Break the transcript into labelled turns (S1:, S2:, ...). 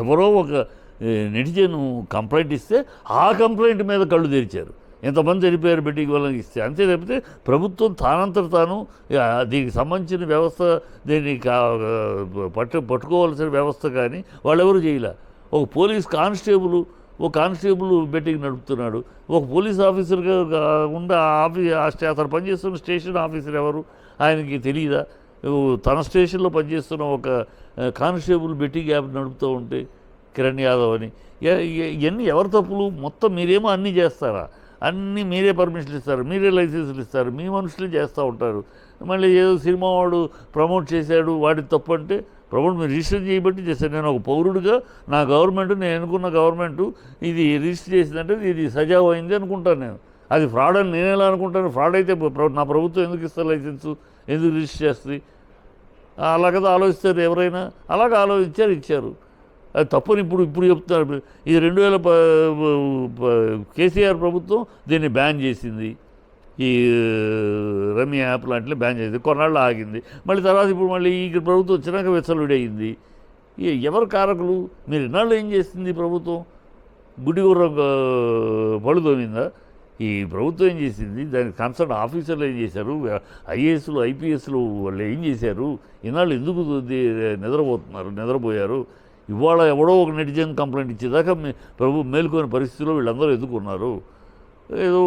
S1: ఎవరో ఒక netizen complaint ఇస్తే ఆ కంప్లైంట్ మీద కళ్ళు తెరిచారు. ఎంతమంది చనిపోయారు బెట్టింగ్ వాళ్ళకి ఇస్తే. అంతే తప్పితే ప్రభుత్వం తానంతట తాను దీనికి సంబంధించిన వ్యవస్థ దీన్ని పట్టు పట్టుకోవాల్సిన వ్యవస్థ కానీ వాళ్ళెవరు చేయలే. ఒక పోలీస్ కానిస్టేబుల్ ఒక కానిస్టేబుల్ బెట్టింగ్ నడుపుతున్నాడు. ఒక పోలీస్ ఆఫీసర్గా ఉండే ఆఫీ అతను పనిచేస్తున్న స్టేషన్ ఆఫీసర్ ఎవరు? ఆయనకి తెలియదా తన స్టేషన్లో పనిచేస్తున్న ఒక కానిస్టేబుల్ బెట్టింగ్ యాప్ నడుపుతూ ఉంటే కిరణ్ యాదవ్ అని. ఇవన్నీ ఎవరి తప్పులు మొత్తం మీరేమో అన్నీ చేస్తారా? అన్నీ మీరే పర్మిషన్లు ఇస్తారు మీరే లైసెన్సులు ఇస్తారు మీ మనుషులే చేస్తూ ఉంటారు. మళ్ళీ ఏదో సినిమా వాడు ప్రమోట్ చేశాడు వాడి తప్పు అంటే ప్రమోట్ మీరు రిజిస్టర్ చేయబట్టి చేశాను నేను ఒక పౌరుడిగా నా గవర్నమెంట్ నేను అనుకున్న గవర్నమెంట్ ఇది రిజిస్టర్ చేసిందంటే ఇది సజావు అయింది అనుకుంటాను నేను. అది ఫ్రాడ్ అని నేను ఎలా అనుకుంటాను? ఫ్రాడ్ అయితే నా ప్రభుత్వం ఎందుకు ఇస్తారు లైసెన్సు ఎందుకు రిజిస్టర్ చేస్తుంది? అలా కదా ఆలోచిస్తారు ఎవరైనా. అలాగ ఆలోచించారు ఇచ్చారు. అది తప్పని ఇప్పుడు ఇప్పుడు చెప్తున్నారు. ఇది రెండు వేల కేసీఆర్ ప్రభుత్వం దీన్ని బ్యాన్ చేసింది. ఈ రమ్య యాప్ లాంటివి బ్యాన్ చేసింది. కొన్నాళ్ళు ఆగింది. మళ్ళీ తర్వాత ఇప్పుడు మళ్ళీ ఈ ప్రభుత్వం వచ్చినాక విచ్చలవిడయింది ఈ ఎవరు కారకులు? మీరు ఇన్నాళ్ళు ఏం చేసింది ఈ ప్రభుత్వం? గుడిగుర్రం పడుతోమిందా ఈ ప్రభుత్వం ఏం చేసింది? దానికి కన్సర్న్ ఆఫీసర్లు ఏం చేశారు? ఐఏఎస్లు ఐపీఎస్లు వాళ్ళు ఏం చేశారు? ఇన్నాళ్ళు ఎందుకు నిద్రపోతున్నారు నిద్రపోయారు? ఇవాళ ఎవడో ఒక నెటిజన్ కంప్లైంట్ ఇచ్చేదాకా ప్రభు మేల్కొని పరిస్థితిలో వీళ్ళందరూ ఎదుర్కొన్నారు. ఏదో